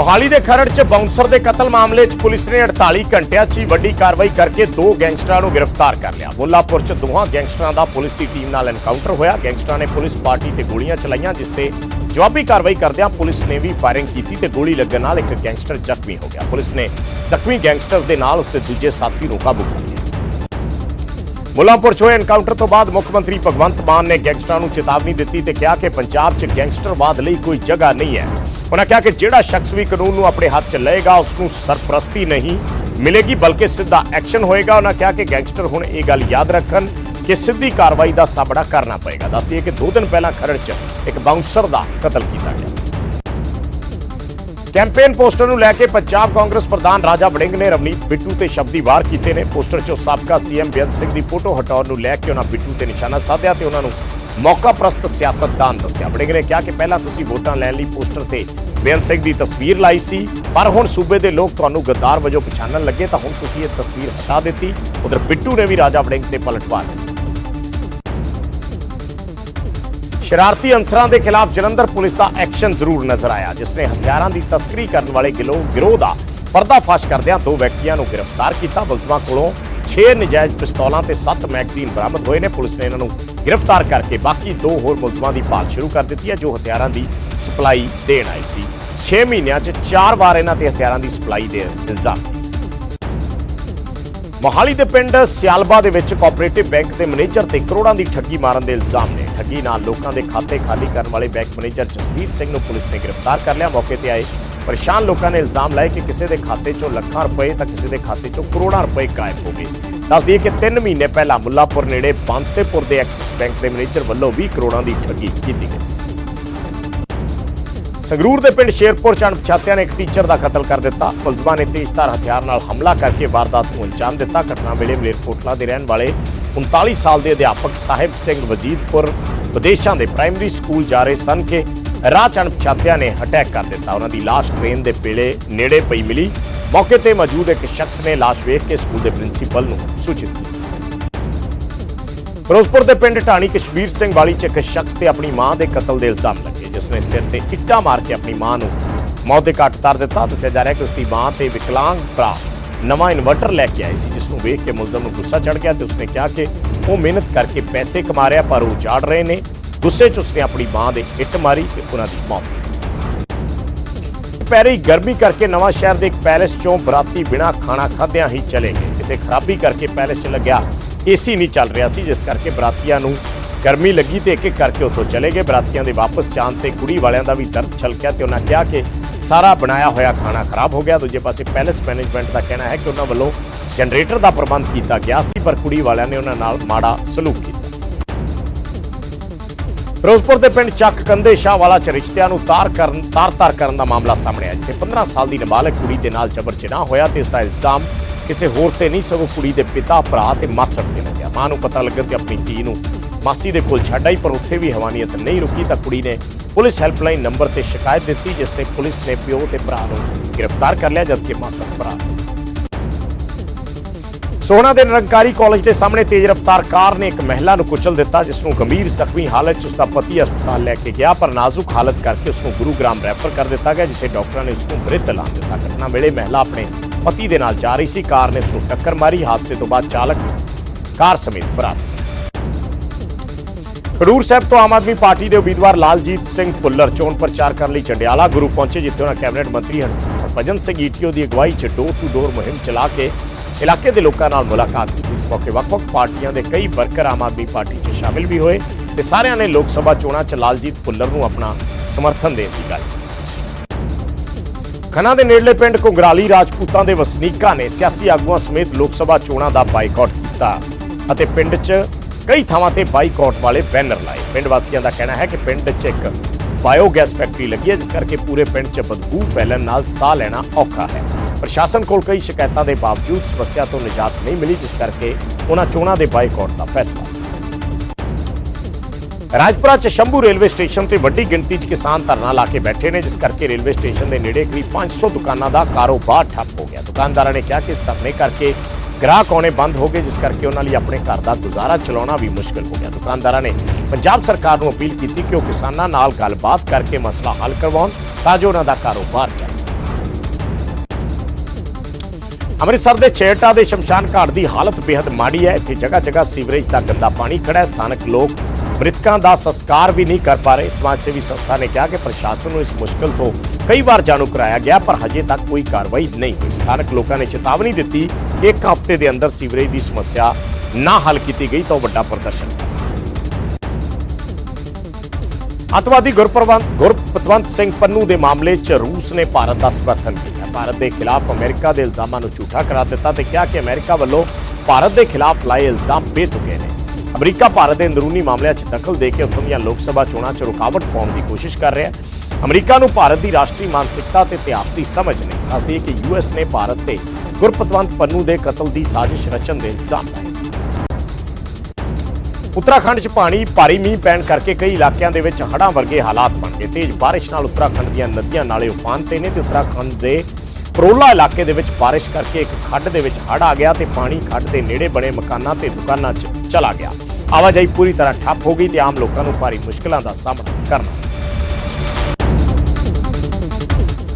ਮੋਹਾਲੀ ਦੇ ਖਰੜ 'ਚ ਬਾਉਂਸਰ ਦੇ ਕਤਲ ਮਾਮਲੇ 'ਚ ਪੁਲਿਸ ਨੇ 48 ਘੰਟਿਆਂ 'ਚ ਹੀ ਵੱਡੀ ਕਾਰਵਾਈ ਕਰਕੇ ਦੋ ਗੈਂਗਸਟਰਾਂ ਨੂੰ ਗ੍ਰਿਫਤਾਰ ਕਰ ਲਿਆ। ਮੁੱਲਾਪੁਰ 'ਚ ਦੋਹਾਂ ਗੈਂਗਸਟਰਾਂ ਦਾ ਪੁਲਿਸ ਦੀ ਟੀਮ ਨਾਲ ਐਨਕਾਊਂਟਰ ਹੋਇਆ। ਗੈਂਗਸਟਰਾਂ ਨੇ ਪੁਲਿਸ ਪਾਰਟੀ ਤੇ ਗੋਲੀਆਂ ਚਲਾਈਆਂ, ਜਿਸ ਤੇ ਜਵਾਬੀ ਕਾਰਵਾਈ ਕਰਦਿਆਂ ਪੁਲਿਸ ਨੇ ਵੀ ਫਾਇਰਿੰਗ ਕੀਤੀ ਤੇ ਗੋਲੀ ਲੱਗਣ ਨਾਲ ਇੱਕ ਗੈਂਗਸਟਰ ਜ਼ਖਮੀ ਹੋ ਗਿਆ। ਪੁਲਿਸ ਨੇ ਜ਼ਖਮੀ ਗੈਂਗਸਟਰ ਦੇ ਨਾਲ ਉਸਦੇ ਦੂਜੇ ਸਾਥੀ ਨੂੰ ਕਾਬੂ ਕਰ ਲਿਆ। ਮੁੱਲਾਂਪੁਰ 'ਚ ਹੋਏ ਐਨਕਾਊਂਟਰ ਤੋਂ ਬਾਅਦ ਮੁੱਖ ਮੰਤਰੀ ਭਗਵੰਤ ਮਾਨ ਨੇ ਗੈਂਗਸਟਰਾਂ ਨੂੰ ਚੇਤਾਵਨੀ ਦਿੱਤੀ ਤੇ ਕਿਹਾ ਕਿ ਪੰਜਾਬ 'ਚ ਗੈਂਗਸਟਰਵਾਦ ਲਈ ਕੋਈ ਜਗ੍ਹਾ ਨਹੀਂ ਹੈ। ਉਹਨਾਂ ਕਿਹਾ ਕਿ ਜਿਹੜਾ ਸ਼ਖਸ ਵੀ ਕਾਨੂੰਨ ਨੂੰ ਆਪਣੇ ਹੱਥ 'ਚ ਲਏਗਾ ਉਸ ਨੂੰ ਸਰਪ੍ਰਸਤੀ ਨਹੀਂ ਮਿਲੇਗੀ, ਬਲਕਿ ਸਿੱਧਾ ਐਕਸ਼ਨ ਹੋਏਗਾ। ਉਹਨਾਂ ਕਿਹਾ ਕਿ ਗੈਂਗਸਟਰ ਹੁਣ ਇਹ ਗੱਲ ਯਾਦ ਰੱਖਣ ਕਿ ਸਿੱਧੀ ਕਾਰਵਾਈ ਦਾ ਸਾਹਮਣਾ ਕਰਨਾ ਪਏਗਾ। ਦੱਸਦੀ ਹੈ ਕਿ 2 ਦਿਨ ਪਹਿਲਾਂ ਖਰੜ 'ਚ ਇੱਕ ਬਾਉਂਸਰ ਦਾ ਕਤਲ ਕੀਤਾ ਗਿਆ। ਕੈਂਪੇਨ ਪੋਸਟਰ ਨੂੰ ਲੈ ਕੇ ਪੰਜਾਬ ਕਾਂਗਰਸ ਪ੍ਰਧਾਨ ਰਾਜਾ ਵੜਿੰਗ ਨੇ ਰਵਨੀਤ ਬਿੱਟੂ ਤੇ ਸ਼ਬਦੀ ਵਾਰ ਕੀਤੇ ਨੇ। ਪੋਸਟਰ 'ਚੋਂ ਸਾਬਕਾ ਸੀਐਮ ਬੇਅੰਤ ਸਿੰਘ ਦੀ ਫੋਟੋ ਹਟਾਉਣ ਨੂੰ ਲੈ ਕੇ ਉਹਨਾਂ ਬਿੱਟੂ ਤੇ ਨਿਸ਼ਾਨਾ ਸਾਧਿਆ ਤੇ ਉਹਨਾਂ ਨੂੰ ਮੌਕਾ ਪ੍ਰਸਤ ਸਿਆਸਤਦਾਨ ਦੱਸਿਆ। ਵੜਿੰਗ ਨੇ ਕਿਹਾ ਕਿ ਪਹਿਲਾਂ ਤੁਸੀਂ ਵੋਟਾਂ ਲੈਣ ਲਈ ਪੋਸਟਰ ਤੇ ਬੇਅੰਤ ਸਿੰਘ ਦੀ ਤਸਵੀਰ ਲਾਈ ਸੀ, ਪਰ ਹੁਣ ਸੂਬੇ ਦੇ ਲੋਕ ਤੁਹਾਨੂੰ ਗੱਦਾਰ ਵਜੋਂ ਪਛਾਣਨ ਲੱਗੇ ਤਾਂ ਹੁਣ ਤੁਸੀਂ ਇਹ ਤਸਵੀਰ ਹਟਾ ਦਿੱਤੀ। ਉਧਰ ਬਿੱਟੂ ਨੇ ਵੀ ਰਾਜਾ ਵੜਿੰਗ ਤੇ ਪਲਟਵਾਰ ਸ਼ਰਾਰਤੀ ਅਨਸਰਾਂ ਦੇ ਖਿਲਾਫ ਜਲੰਧਰ ਪੁਲਿਸ ਦਾ ਐਕਸ਼ਨ ਜ਼ਰੂਰ ਨਜ਼ਰ ਆਇਆ, ਜਿਸ ਨੇ ਹਥਿਆਰਾਂ ਦੀ ਤਸਕਰੀ ਕਰਨ ਵਾਲੇ ਗਿਰੋਹ ਗਿਰੋਹ ਦਾ ਪਰਦਾਫਾਸ਼ ਕਰਦਿਆਂ ਦੋ ਵਿਅਕਤੀਆਂ ਨੂੰ ਗ੍ਰਿਫਤਾਰ ਕੀਤਾ। ਮੁਲਜ਼ਮਾਂ ਕੋਲੋਂ 6 ਨਜਾਇਜ਼ ਪਿਸਤੌਲਾਂ ਤੇ 7 ਮੈਗਜ਼ੀਨ ਬਰਾਮਦ ਹੋਏ ਨੇ। ਪੁਲਿਸ ਨੇ ਇਹਨਾਂ ਨੂੰ ਗ੍ਰਿਫਤਾਰ ਕਰਕੇ ਬਾਕੀ ਦੋ ਹੋਰ ਮੁਲਜ਼ਮਾਂ ਦੀ ਭਾਲ ਸ਼ੁਰੂ ਕਰ ਦਿੱਤੀ ਹੈ, ਜੋ ਹਥਿਆਰਾਂ ਦੀ ਸਪਲਾਈ ਦੇਣ ਆਏ ਸੀ। 6 ਮਹੀਨਿਆਂ 'ਚ 4 ਵਾਰ ਇਹਨਾਂ ਤੇ ਹਥਿਆਰਾਂ ਦੀ ਸਪਲਾਈ ਦੇ ਇਲਜ਼ਾਮ। ਮੋਹਾਲੀ ਦੇ ਪਿੰਡ ਸਿਆਲਬਾ ਦੇ ਵਿੱਚ ਕੋਆਪਰੇਟਿਵ ਬੈਂਕ ਦੇ ਮੈਨੇਜਰ ਤੇ ਕਰੋੜਾਂ ਦੀ ਠੱਗੀ ਮਾਰਨ ਦੇ ਇਲਜ਼ਾਮ ਨੇ। ਠੱਗੀ ਨਾਲ ਲੋਕਾਂ ਦੇ ਖਾਤੇ ਖਾਲੀ ਕਰਨ ਵਾਲੇ ਬੈਂਕ ਮੈਨੇਜਰ ਜਸਵੀਰ ਸਿੰਘ ਨੂੰ ਪੁਲਿਸ ਨੇ ਗ੍ਰਿਫਤਾਰ ਕਰ ਲਿਆ। ਮੌਕੇ ਤੇ ਆਏ ਪਰੇਸ਼ਾਨ ਲੋਕਾਂ ਨੇ ਇਲਜ਼ਾਮ ਲਾਏ ਕਿ ਕਿਸੇ ਦੇ ਖਾਤੇ 'ਚੋਂ ਲੱਖਾਂ ਰੁਪਏ ਤਾਂ ਕਿਸੇ ਦੇ ਖਾਤੇ 'ਚੋਂ ਕਰੋੜਾਂ ਰੁਪਏ ਗਾਇਬ ਹੋ ਗਏ। ਦੱਸ ਦਈਏ ਕਿ 3 ਮਹੀਨੇ ਪਹਿਲਾਂ ਮੁੱਲਾਪੁਰ ਨੇੜੇ ਬਾਂਸੇਪੁਰ ਦੇ ਐਕਸਿਸ ਬੈਂਕ ਦੇ ਮੈਨੇਜਰ ਵੱਲੋਂ 20 ਕਰੋੜਾਂ ਦੀ ਠੱਗੀ ਕੀਤੀ ਗਈ। ਸੰਗਰੂਰ ਦੇ ਪਿੰਡ ਸ਼ੇਰਪੁਰ ਚ ਅਣਪਛਾਤਿਆਂ ਨੇ ਇੱਕ ਟੀਚਰ ਦਾ ਕਤਲ ਕਰ ਦਿੱਤਾ। ਮੁਲਜ਼ਮਾਂ ਨੇ ਤੇਜ਼ਧਾਰ ਹਥਿਆਰ ਨਾਲ ਹਮਲਾ ਕਰਕੇ ਵਾਰਦਾਤ ਨੂੰ ਅੰਜਾਮ ਦਿੱਤਾ। ਘਟਨਾ ਵੇਲੇ ਮਲੇਰਕੋਟਲਾ ਦੇ ਰਹਿਣ ਵਾਲੇ 39 ਸਾਲ ਦੇ ਅਧਿਆਪਕ ਸਾਹਿਬ ਸਿੰਘ ਵਜੀਦਪੁਰ ਵਿਦੇਸ਼ਾਂ ਦੇ ਪ੍ਰਾਇਮਰੀ ਸਕੂਲ ਜਾ ਰਹੇ ਸਨ ਕਿ ਰਾਹ ਚ ਅਣਪਛਾਤਿਆਂ ਨੇ ਅਟੈਕ ਕਰ ਦਿੱਤਾ। ਉਹਨਾਂ ਦੀ ਲਾਸ਼ ਟ੍ਰੇਨ ਦੇ ਪੇਲੇ ਨੇੜੇ ਪਈ ਮਿਲੀ। ਮੌਕੇ ਤੇ ਮੌਜੂਦ ਇੱਕ ਸ਼ਖਸ ਨੇ ਲਾਸ਼ ਵੇਖ ਕੇ ਸਕੂਲ ਦੇ ਪ੍ਰਿੰਸੀਪਲ ਨੂੰ ਸੂਚਿਤ ਕੀਤਾ। ਫਿਰੋਜ਼ਪੁਰ ਦੇ ਪਿੰਡ ਢਾਣੀ ਕਸ਼ਮੀਰ ਸਿੰਘ ਵਾਲੀ ਚ ਇੱਕ ਸ਼ਖਸ ਤੇ ਆਪਣੀ ਮਾਂ ਦੇ ਕਤਲ ਦੇ ਇਲਜ਼ਾਮ ਲੱਗੇ, ਜਿਸ ਨੇ ਸਿਰ ਤੇ ਇੱਟਾਂ ਮਾਰ ਕੇ ਆਪਣੀ ਮਾਂ ਨੂੰ ਮੌਤ ਦੇ ਘਾਟ ਉਤਾਰ ਦਿੱਤਾ। ਦੱਸਿਆ ਜਾ ਰਿਹਾ ਕਿ ਉਸ ਦੀ ਮਾਂ ਤੇ ਵਿਕਲਾਂਗ ਭਰਾ ਨਵਾਂ ਇਨਵਰਟਰ ਲੈ ਕੇ ਆਏ ਸੀ, ਜਿਸ ਨੂੰ ਵੇਖ ਕੇ ਮੁਲਜ਼ਮ ਨੂੰ ਗੁੱਸਾ ਚੜ ਗਿਆ ਤੇ ਉਸਨੇ ਕਿਹਾ ਕਿ ਉਹ ਮਿਹਨਤ ਕਰਕੇ ਪੈਸੇ ਕਮਾ ਰਿਹਾ, ਪਰ ਉਹ ਝਾੜ ਰਹੇ ਨੇ। ਗੁੱਸੇ 'ਚ ਉਸਨੇ ਆਪਣੀ ਮਾਂ ਦੇ ਇੱਟ ਮਾਰੀ ਤੇ ਉਹਨਾਂ ਦੀ ਮੌਤ ਪੈਰੀ ਗਰਮੀ ਕਰਕੇ ਨਵਾਂ ਸ਼ਹਿਰ ਦੇ ਇੱਕ ਪੈਲੇਸ ਚੋਂ ਬਰਾਤੀ ਬਿਨਾ ਖਾਣਾ ਖਾਧਿਆਂ ਹੀ ਚਲੇ ਗਏ। ਕਿਸੇ ਖਰਾਬੀ ਕਰਕੇ ਪੈਲੇਸ 'ਚ ਲੱਗਿਆ ਏਸੀ ਨਹੀਂ ਚੱਲ ਰਿਹਾ ਸੀ, ਜਿਸ ਕਰਕੇ ਬਰਾਤੀਆਂ ਨੂੰ ਗਰਮੀ ਲੱਗੀ ਤੇ ਇੱਕ ਇੱਕ ਕਰਕੇ ਉੱਥੋਂ ਚਲੇ ਗਏ। ਬਰਾਤੀਆਂ ਦੇ ਵਾਪਸ ਜਾਣ ਤੇ ਕੁੜੀ ਵਾਲਿਆਂ ਦਾ ਵੀ ਦਰਦ ਛਲਕਿਆ ਤੇ ਉਹਨਾਂ ਕਿਹਾ ਕਿ ਸਾਰਾ ਬਣਾਇਆ ਹੋਇਆ ਖਾਣਾ ਖਰਾਬ ਹੋ ਗਿਆ। ਦੂਜੇ ਪਾਸੇ ਪੈਲੇਸ ਮੈਨੇਜਮੈਂਟ ਦਾ ਕਹਿਣਾ ਹੈ ਕਿ ਉਹਨਾਂ ਵੱਲੋਂ ਜਨਰੇਟਰ ਦਾ ਪ੍ਰਬੰਧ ਕੀਤਾ ਗਿਆ ਸੀ, ਪਰ ਕੁੜੀ ਵਾਲਿਆਂ ਨੇ ਉਹਨਾਂ ਨਾਲ ਮਾੜਾ ਸਲੂਕ ਫਿਰੋਜ਼ਪੁਰ ਦੇ ਪਿੰਡ ਚੱਕ ਕੰਦੇ ਸ਼ਾਹ ਵਾਲਾ ਚ ਰਿਸ਼ਤਿਆਂ ਨੂੰ ਤਾਰ ਕਰਨ ਤਾਰ-ਤਾਰ ਕਰਨ ਦਾ ਮਾਮਲਾ ਸਾਹਮਣੇ ਆਇਆ, ਜਿੱਥੇ 15 ਸਾਲ ਦੀ ਨਾਬਾਲਗ ਕੁੜੀ ਦੇ ਨਾਲ ਜ਼ਬਰ ਜਨਾਹ ਹੋਇਆ ਤੇ ਇਸ ਦਾ ਇਲਜ਼ਾਮ ਕਿਸੇ ਹੋਰ ਤੇ ਨਹੀਂ, ਸਗੋਂ ਕੁੜੀ ਦੇ ਪਿਤਾ, ਭਰਾ ਤੇ ਮਾਸੜ ਤੇ ਲੱਗਿਆ ਮਾਂ ਨੂੰ ਪਤਾ ਲੱਗਣ ਕਿ ਆਪਣੀ ਧੀ ਨੂੰ ਮਾਸੀ ਦੇ ਕੋਲ ਛੱਡ ਆਈ, ਪਰ ਉੱਥੇ ਵੀ ਹਵਾਨੀਅਤ ਨਹੀਂ ਰੁਕੀ, ਤਾਂ ਕੁੜੀ ਨੇ ਪੁਲਿਸ ਹੈਲਪਲਾਈਨ ਨੰਬਰ ਤੇ ਸ਼ਿਕਾਇਤ ਦਿੱਤੀ, ਜਿਸ ਤੇ ਪੁਲਿਸ ਨੇ ਪਿਓ ਤੇ ਭਰਾ ਨੂੰ ਗ੍ਰਿਫਤਾਰ ਕਰ ਲਿਆ, ਜਦਕਿ ਮਾਸੜ ਭਰਾ ਸੋਹਣਾ ਦੇ ਨਿਰੰਕਾਰੀ ਕਾਲਜ ਦੇ ਸਾਹਮਣੇ ਤੇਜ਼ ਰਫ਼ਤਾਰ ਕਾਰ ਨੇ ਇੱਕ ਮਹਿਲਾ ਨੂੰ ਕੁਚਲ ਦਿੱਤਾ, ਜਿਸ ਨੂੰ ਗੰਭੀਰ ਜ਼ਖਮੀ ਹਾਲਤ 'ਚ ਉਸਦਾ ਪਤੀ ਹਸਪਤਾਲ ਲੈ ਕੇ ਗਿਆ, ਪਰ ਨਾਜ਼ੁਕ ਹਾਲਤ ਕਰਕੇ ਉਸ ਨੂੰ ਗੁਰੂਗ੍ਰਾਮ ਰੈਫਰ ਕਰ ਦਿੱਤਾ ਗਿਆ, ਜਿੱਥੇ ਡਾਕਟਰਾਂ ਨੇ ਉਸ ਨੂੰ ਮ੍ਰਿਤ ਐਲਾਨ ਦਿੱਤਾ। ਘਟਨਾ ਵੇਲੇ ਮਹਿਲਾ ਆਪਣੇ ਪਤੀ ਦੇ ਨਾਲ ਜਾ ਰਹੀ ਸੀ, ਕਾਰ ਨੇ ਉਸ ਨੂੰ ਟੱਕਰ ਮਾਰੀ, ਹਾਦਸੇ ਤੋਂ ਬਾਅਦ ਚਾਲਕ ਕਾਰ ਸਮੇਤ ਫਰਾਰ। ਖਡੂਰ ਸਾਹਿਬ ਤੋਂ ਆਮ ਆਦਮੀ ਪਾਰਟੀ ਦੇ ਉਮੀਦਵਾਰ ਲਾਲਜੀਤ ਸਿੰਘ ਭੁੱਲਰ ਚੋਣ ਪ੍ਰਚਾਰ ਕਰਨ ਲਈ ਚੰਡਿਆਲਾ ਗੁਰੂ ਪਹੁੰਚੇ, ਜਿੱਥੇ ਉਹਨਾਂ ਕੈਬਨਿਟ ਮੰਤਰੀ ਹਰਭਜਨ ਸਿੰਘ ਈਟੀਓ ਦੀ ਅਗਵਾਈ 'ਚ ਡੋਰ ਟੂ ਡੋਰ ਮੁਹਿੰਮ ਚਲਾ ਕੇ ਇਲਾਕੇ ਦੇ ਲੋਕਾਂ ਨਾਲ ਮੁਲਾਕਾਤ ਕੀਤੀ। ਇਸ ਮੌਕੇ ਵੱਖ-ਵੱਖ ਪਾਰਟੀਆਂ ਦੇ ਕਈ ਵਰਕਰ ਆਮ ਆਦਮੀ ਪਾਰਟੀ 'ਚ ਸ਼ਾਮਿਲ ਵੀ ਹੋਏ ਤੇ ਸਾਰਿਆਂ ਨੇ ਲੋਕ ਸਭਾ ਚੋਣਾਂ 'ਚ ਲਾਲਜੀਤ ਭੁੱਲਰ ਨੂੰ ਆਪਣਾ ਸਮਰਥਨ ਦੇਣ ਦੀ ਗੱਲ ਖੰਨਾ ਦੇ ਨੇੜਲੇ ਪਿੰਡ ਕੁੰਗਰਾਲੀ ਰਾਜਪੂਤਾਂ ਦੇ ਵਸਨੀਕਾਂ ਨੇ ਸਿਆਸੀ ਆਗੂਆਂ ਸਮੇਤ ਲੋਕ ਸਭਾ ਚੋਣਾਂ ਦਾ ਬਾਈਕਾਟ ਕੀਤਾ ਅਤੇ ਪਿੰਡ 'ਚ ਕਈ ਥਾਵਾਂ ਤੇ ਬਾਈਕਾਟ ਵਾਲੇ ਬੈਨਰ ਲਾਏ। ਪਿੰਡ ਵਾਸੀਆਂ ਦਾ ਕਹਿਣਾ ਹੈ ਕਿ ਪਿੰਡ 'ਚ ਇੱਕ ਬਾਇਓਗੈਸ ਫੈਕਟਰੀ ਲੱਗੀ ਹੈ, ਜਿਸ ਕਰਕੇ ਪੂਰੇ ਪਿੰਡ 'ਚ ਬਦਬੂ ਫੈਲਣ ਨਾਲ ਸਾਹ ਲੈਣਾ ਔਖਾ ਹੈ। ਪ੍ਰਸ਼ਾਸਨ ਕੋਲ ਕਈ ਸ਼ਿਕਾਇਤਾਂ ਦੇ ਬਾਵਜੂਦ ਸਮੱਸਿਆ ਤੋਂ ਨਿਜਾਤ ਨਹੀਂ ਮਿਲੀ, ਜਿਸ ਕਰਕੇ ਉਹਨਾਂ ਚੋਣਾਂ ਦੇ ਬਾਈਕਾਟ ਦਾ ਫੈਸਲਾ। ਰਾਜਪੁਰਾ ਚ ਸ਼ੰਭੂ ਰੇਲਵੇ ਸਟੇਸ਼ਨ ਤੇ ਵੱਡੀ ਗਿਣਤੀ 'ਚ ਕਿਸਾਨ ਧਰਨਾ ਲਾ ਕੇ ਬੈਠੇ ਨੇ, ਜਿਸ ਕਰਕੇ ਰੇਲਵੇ ਸਟੇਸ਼ਨ ਦੇ ਨੇੜੇ ਕਰੀਬ 500 ਦੁਕਾਨਾਂ ਦਾ ਕਾਰੋਬਾਰ ਠੱਪ ਹੋ ਗਿਆ। ਦੁਕਾਨਦਾਰਾਂ ਨੇ ਕਿਹਾ ਕਿ ਇਸ ਧਰਨੇ ਕਰਕੇ ਗ੍ਰਾਹਕ ਆਉਣੇ ਬੰਦ ਹੋ ਗਏ, ਜਿਸ ਕਰਕੇ ਉਹਨਾਂ ਲਈ ਆਪਣੇ ਘਰ ਦਾ ਗੁਜ਼ਾਰਾ ਚਲਾਉਣਾ ਵੀ ਮੁਸ਼ਕਲ ਹੋ ਗਿਆ। ਦੁਕਾਨਦਾਰਾਂ ਨੇ ਪੰਜਾਬ ਸਰਕਾਰ ਨੂੰ ਅਪੀਲ ਕੀਤੀ ਕਿ ਉਹ ਕਿਸਾਨਾਂ ਨਾਲ ਗੱਲਬਾਤ ਕਰਕੇ ਮਸਲਾ ਹੱਲ ਕਰਵਾਉਣ, ਤਾਂ ਜੋ ਉਹਨਾਂ ਦਾ ਕਾਰੋਬਾਰ ਚੱਲੇ ਅੰਮ੍ਰਿਤਸਰ ਦੇ ਛੇਟਾ ਦੇ ਸ਼ਮਸ਼ਾਨ ਘਾਟ ਦੀ ਹਾਲਤ ਬੇहद ਮਾੜੀ ਹੈ। ਇੱਥੇ ਜਗ੍ਹਾ ਜਗ੍ਹਾ ਸੀਵਰੇਜ ਦਾ ਗੰਦਾ ਪਾਣੀ ਖੜਾ ਹੈ ਸਥਾਨਕ ਲੋਕ ਮ੍ਰਿਤਕਾਂ ਦਾ ਸੰਸਕਾਰ ਵੀ ਨਹੀਂ ਕਰ ਪਾ ਰਹੇ। ਸਮਾਜ ਸੇਵੀ ਸੰਸਥਾ ਨੇ ਕਿਹਾ ਕਿ ਪ੍ਰਸ਼ਾਸਨ ਨੂੰ ਇਸ ਮੁਸ਼ਕਲ ਤੋਂ ਕਈ ਵਾਰ ਜਾਣੂ ਕਰਾਇਆ ਗਿਆ, ਪਰ ਹਜੇ ਤੱਕ ਕੋਈ ਕਾਰਵਾਈ ਨਹੀਂ ਹੋਈ। ਸਥਾਨਕ ਲੋਕਾਂ ਨੇ ਚੇਤਾਵਨੀ ਦਿੱਤੀ ਕਿ ਇੱਕ ਹਫ਼ਤੇ ਦੇ ਅੰਦਰ ਸੀਵਰੇਜ ਦੀ ਸਮੱਸਿਆ ਨਾ ਹੱਲ ਕੀਤੀ ਗਈ ਤਾਂ ਉਹ ਵੱਡਾ ਪ੍ਰਦਰਸ਼ਨ ਕਰਨਗੇ। ਅੱਤਵਾਦੀ ਗੁਰਪ੍ਰਵੰਤ ਗੁਰਪਤਵੰਤ ਸਿੰਘ ਪੰਨੂ ਦੇ ਮਾਮਲੇ 'ਚ ਰੂਸ ਨੇ ਭਾਰਤ ਦਾ ਸਮਰਥਨ ਕੀਤਾ। ਭਾਰਤ ਦੇ ਖਿਲਾਫ ਅਮਰੀਕਾ ਦੇ ਇਲਜ਼ਾਮਾਂ ਨੂੰ ਝੂਠਾ ਕਰਾਰ ਦਿੱਤਾ ਤੇ ਕਿਹਾ ਕਿ ਅਮਰੀਕਾ ਵੱਲੋਂ ਭਾਰਤ ਦੇ ਖਿਲਾਫ ਲਾਏ ਇਲਜ਼ਾਮ ਬੇਤੁਕੇ ਨੇ। ਅਮਰੀਕਾ ਭਾਰਤ ਦੇ ਅੰਦਰੂਨੀ ਮਾਮਲਿਆਂ 'ਚ ਦਖਲ ਦੇ ਕੇ ਉੱਥੋਂ ਦੀਆਂ ਲੋਕ ਸਭਾ ਚੋਣਾਂ 'ਚ ਰੁਕਾਵਟ ਪਾਉਣ ਦੀ ਕੋਸ਼ਿਸ਼ ਕਰ ਰਿਹਾ ਹੈ। ਅਮਰੀਕਾ ਨੂੰ ਭਾਰਤ ਦੀ ਰਾਸ਼ਟਰੀ ਮਾਨਸਿਕਤਾ ਤੇ ਇਤਿਹਾਸ ਦੀ ਸਮਝ ਨਹੀਂ। ਦੱਸਦੀ ਕਿ ਯੂਐਸ ਨੇ ਭਾਰਤ ਤੇ ਗੁਰਪਤਵੰਤ ਪੰਨੂ ਦੇ ਕਤਲ ਦੀ ਸਾਜ਼ਿਸ਼ ਰਚਣ ਦੇ ਇਲਜ਼ਾਮ ਲਾਏ। ਉੱਤਰਾਖੰਡ 'ਚ ਪਾਣੀ ਭਾਰੀ ਮੀਂਹ ਪੈਣ ਕਰਕੇ ਕਈ ਇਲਾਕਿਆਂ ਦੇ ਵਿੱਚ ਹੜ੍ਹਾਂ ਵਰਗੇ ਹਾਲਾਤ ਬਣ ਗਏ। ਤੇਜ਼ ਬਾਰਿਸ਼ ਨਾਲ ਉੱਤਰਾਖੰਡ ਦੀਆਂ ਨਦੀਆਂ ਨਾਲੇ ਉਫਾਨ ਤੇ ਨੇ ਤੇ ਉੱਤਰਾਖੰਡ ਦੇ ਪਰੋਲਾ ਇਲਾਕੇ ਦੇ ਵਿੱਚ ਬਾਰਿਸ਼ ਕਰਕੇ ਇੱਕ ਖੱਡ ਦੇ ਵਿੱਚ ਹੜ੍ਹ ਆ ਗਿਆ ਤੇ ਪਾਣੀ ਖੱਡ ਦੇ ਨੇੜੇ ਬਣੇ ਮਕਾਨਾਂ ਤੇ ਦੁਕਾਨਾਂ 'ਚ ਚਲਾ ਗਿਆ। ਆਵਾਜਾਈ ਪੂਰੀ ਤਰ੍ਹਾਂ ਠੱਪ ਹੋ ਗਈ ਤੇ ਆਮ ਲੋਕਾਂ ਨੂੰ ਭਾਰੀ ਮੁਸ਼ਕਲਾਂ ਦਾ ਸਾਹਮਣਾ ਕਰਨਾ